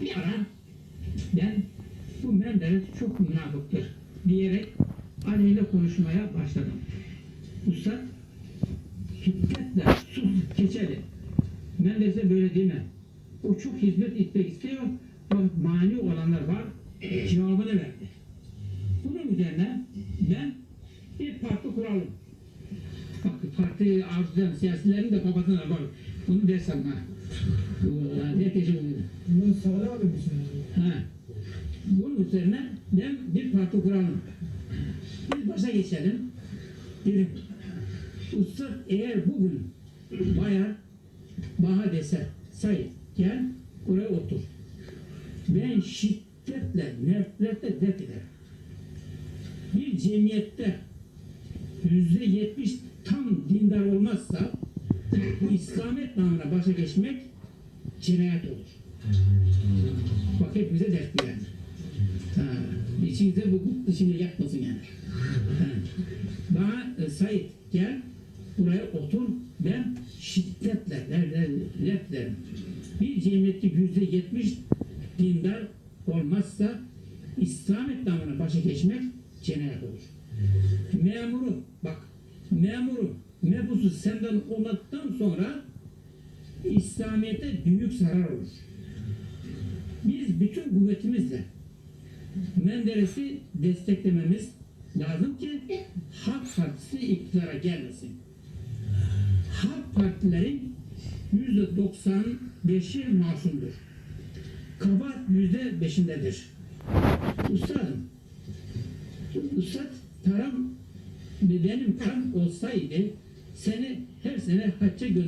Bir ara ben bu Menderes çok münafıktır diyerek aleyhine konuşmaya başladım. Usta şiddetle sus geçelim. Menderes'e böyle deme. O çok hizmet etmek istiyor. Bak mani olanlar var. Cevabını verdi. Bunun üzerine ben bir parti kuralım. Bak parti arzulayan siyasilerin de kafasına var. Bunu dersem ha. Ne abi mi söyledi? Ha. Bunun üzerine ben bir parti kuralım. Biz başa geçelim. Dedim. Usta eğer bugün bayar bana dese say gel buraya otur. Ben şiddetle, nefretle def ederim. Bir cemiyette yüzde yetmiş tam dindar olmazsa bu İslamet namına başa geçmek cinayet olur. Bak hepimize ders bu yani. Ha, içinizde bu kut dışında yakmasın yani. Ha. Bana e, Said gel buraya otur ben şiddetle red derim. Bir cemiyette yüzde yetmiş dindar olmazsa İslamet namına başa geçmek cinayet olur. Memuru bak memuru mebusu senden olmaktan sonra İslamiyet'e büyük zarar olur. Bütün kuvvetimizle Menderes'i desteklememiz lazım ki Halk Partisi iktidara gelmesin. Halk partilerin yüzde 95'i masumdur. Kabahat yüzde beşindedir. Üstadım, Üstad param benim param olsaydı seni her sene hacca gönder